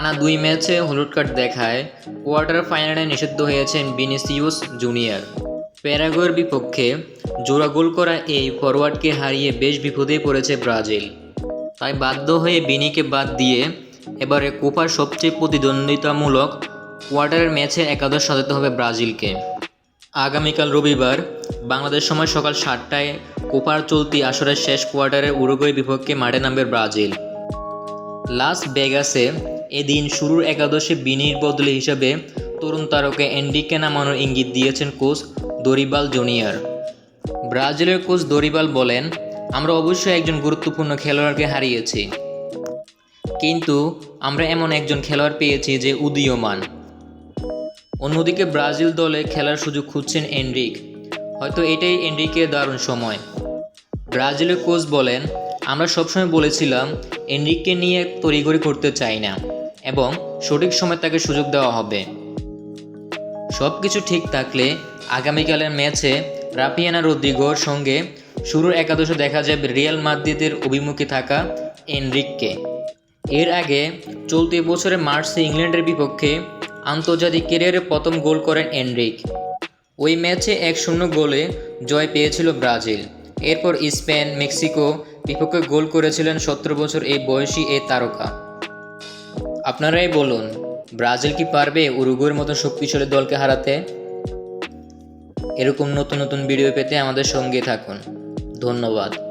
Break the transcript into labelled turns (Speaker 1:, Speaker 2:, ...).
Speaker 1: টানা দুই ম্যাচে হলুদ কার্ড দেখায়। কোয়ার্টার ফাইনালে নিষিদ্ধ হয়েছেন বিনিসিউস জুনিয়র। প্যারাগুয়ের বিপক্ষে জোড়া গোল করা এই ফরওয়ার্ডকে হারিয়ে বেশ বিপদে পড়েছে ব্রাজিল। তাই বাধ্য হয়ে বিনিকে বাদ দিয়ে এবারে কোপার সবচেয়ে প্রতিদ্বন্দ্বিতামূলক কোয়ার্টারের ম্যাচে একাদশ সাজাতে হবে ব্রাজিলকে। আগামীকাল রবিবার বাংলাদেশ সময় সকাল সাতটায় কোপার চলতি আসরের শেষ কোয়ার্টারে উরুগুয়ের বিপক্ষে মাঠে নামবে ব্রাজিল। লাস ভেগাসে এদিন শুরুর একাদশে বিনির বদলে হিসাবে তরুণ তারকা এন্ডিকে নামানোর ইঙ্গিত দিয়েছেন কোচ দরিবাল জুনিয়র। ব্রাজিলের কোচ দরিবাল বলেন, আমরা অবশ্যই একজন গুরুত্বপূর্ণ খেলোয়াড়কে হারিয়েছি। কিন্তু আমরা এমন একজন খেলোয়াড় পেয়েছি যে উদীয়মান। অন্যদিকে ব্রাজিল দলে খেলার সুযোগ খুঁজছেন এনরিক হয়তো এটাই এনরিকের দারুণ সময়। ব্রাজিলের কোচ বলেন, আমরা সবসময় বলেছিলাম এনরিককে নিয়ে তড়িঘড়ি করতে চাই না। এবং সঠিক সময় তাকে সুযোগ দেওয়া হবে। সব কিছু ঠিক থাকলে আগামীকালের ম্যাচে রাপিয়ানা রদ্রিগোর সঙ্গে শুরুর একাদশে দেখা যাবে রিয়াল মাদ্রিদের অভিমুখে থাকা এনরিককে। এর আগে চলতি বছরের মার্চে ইংল্যান্ডের বিপক্ষে আন্তর্জাতিক ক্যারিয়ারে প্রথম গোল করেন এনরিক। ওই ম্যাচে এক শূন্য গোলে জয় পেয়েছিল ব্রাজিল। এরপর স্পেন, মেক্সিকো বিপক্ষে গোল করেছিলেন সতেরো বছর এই বয়সী এই তারকা। আপনারাই বলুন, ব্রাজিল কি পারবে উরুগুয়ের মতো শক্তিশালী দলকে হারাতে? এরকম নতুন নতুন ভিডিও পেতে আমাদের সঙ্গে থাকুন। ধন্যবাদ।